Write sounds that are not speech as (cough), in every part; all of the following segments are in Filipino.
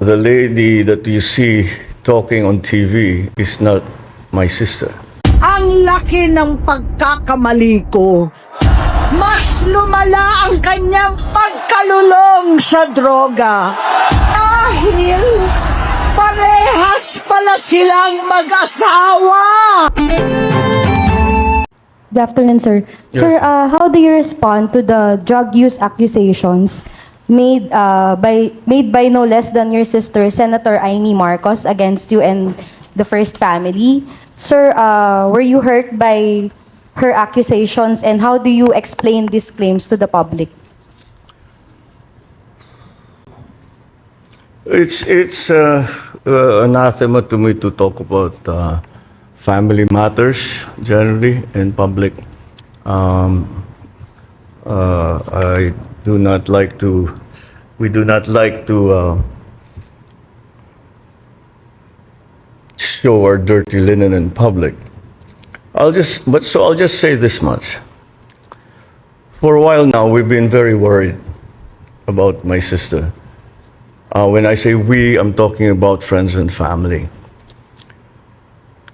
the lady that you see talking on TV is not my sister. Ang laki ng pagkakamali ko. Mas lumala ang kanyang pagkalulong sa droga. Dahil parehas pala silang mag-asawa. Good afternoon, sir. Sir, uh, how do you respond to the drug use accusations made uh, by made by no less than your sister, Senator Amy Marcos, against you and the First Family? Sir, uh, were you hurt by her accusations, and how do you explain these claims to the public? It's it's uh, uh, anathema to me to talk about uh, family matters generally in public. Um, uh, I do not like to. We do not like to uh, show our dirty linen in public. I'll just, but so I'll just say this much. For a while now, we've been very worried about my sister. Uh, when I say we, I'm talking about friends and family.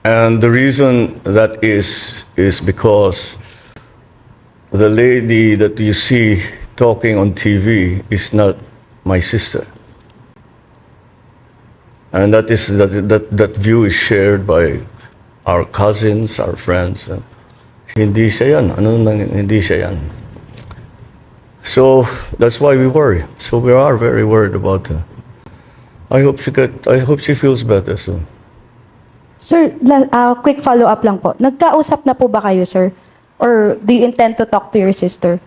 And the reason that is, is because the lady that you see talking on TV is not my sister. And that, is, that, that, that view is shared by our cousins, our friends. Hindi siya yan. Ano nang hindi siya yan? So that's why we worry. So we are very worried about her. I hope she get. I hope she feels better soon. Sir, la- uh, quick follow-up lang po. Nagkausap na po ba kayo, sir? Or do you intend to talk to your sister?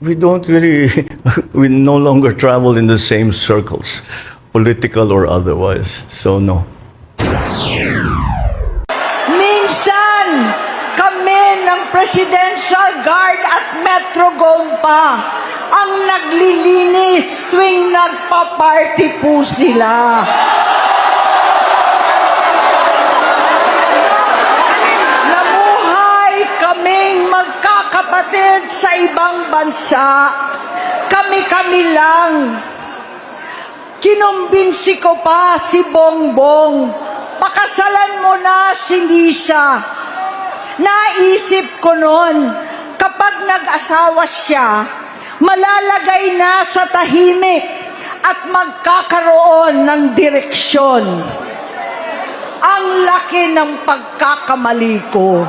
We don't really. (laughs) We no longer travel in the same circles, political or otherwise. So no. Minsan, kami ng Presidential Guard at Metro Gompa ang naglilinis tuwing nagpa-party po sila. Magkakapatid sa ibang bansa. Kami-kami lang. Kinumbinsi ko pa si Bongbong. Pakasalan mo na si Lisa. Naisip ko noon, kapag nag-asawa siya, malalagay na sa tahimik at magkakaroon ng direksyon. Ang laki ng pagkakamali ko.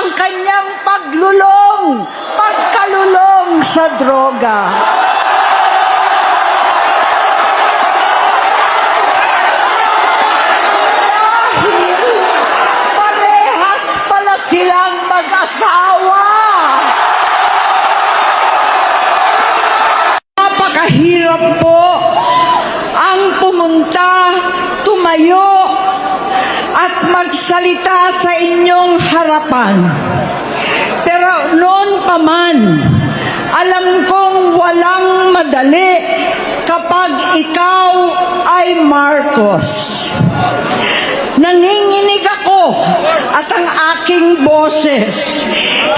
Ang kanyang paglulong, pagkalulong sa droga. Dahil parehas pala silang mag-asawa. Napakahirap po ang pumunta, tumayo, at magsalita sa inyong harapan. Pero noon pa man, alam kong walang madali kapag ikaw ay Marcos. Nanginginig ako at ang aking boses.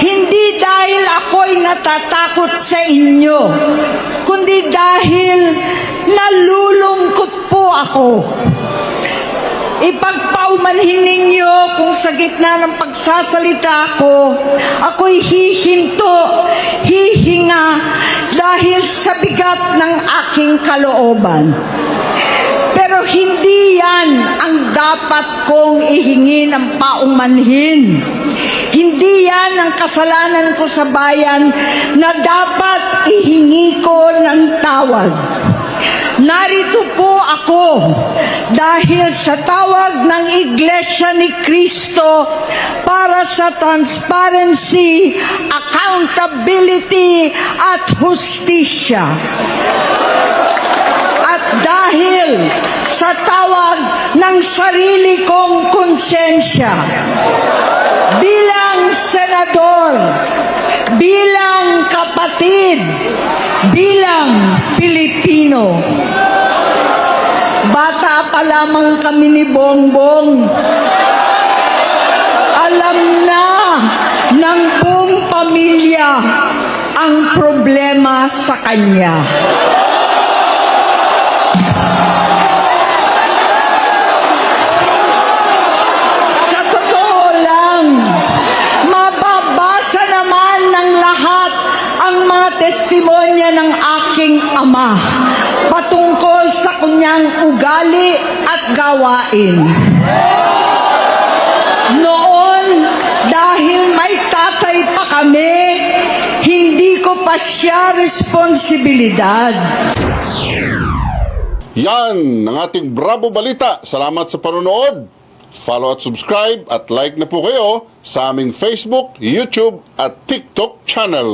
Hindi dahil ako'y natatakot sa inyo, kundi dahil nalulungkot po ako. Ipagpaumanhin ninyo kung sa gitna ng pagsasalita ko, ako'y hihinto, hihinga dahil sa bigat ng aking kalooban. Pero hindi yan ang dapat kong ihingi ng paumanhin. Hindi yan ang kasalanan ko sa bayan na dapat ihingi ko ng tawag. Narito po ako dahil sa tawag ng Iglesia ni Kristo para sa transparency, accountability at hustisya. At dahil sa tawag ng sarili kong konsensya, bilang senador, bilang kapatid, bilang Pilipino, bata pa lamang kami ni Bongbong, alam na ng buong pamilya ang problema sa kanya. Testimonya ng aking ama patungkol sa kanyang ugali at gawain. Noon, dahil may tatay pa kami, hindi ko pa siya responsibilidad. Yan ang ating Bravo Balita. Salamat sa panonood. Follow at subscribe at like na po kayo sa aming Facebook, YouTube at TikTok channel.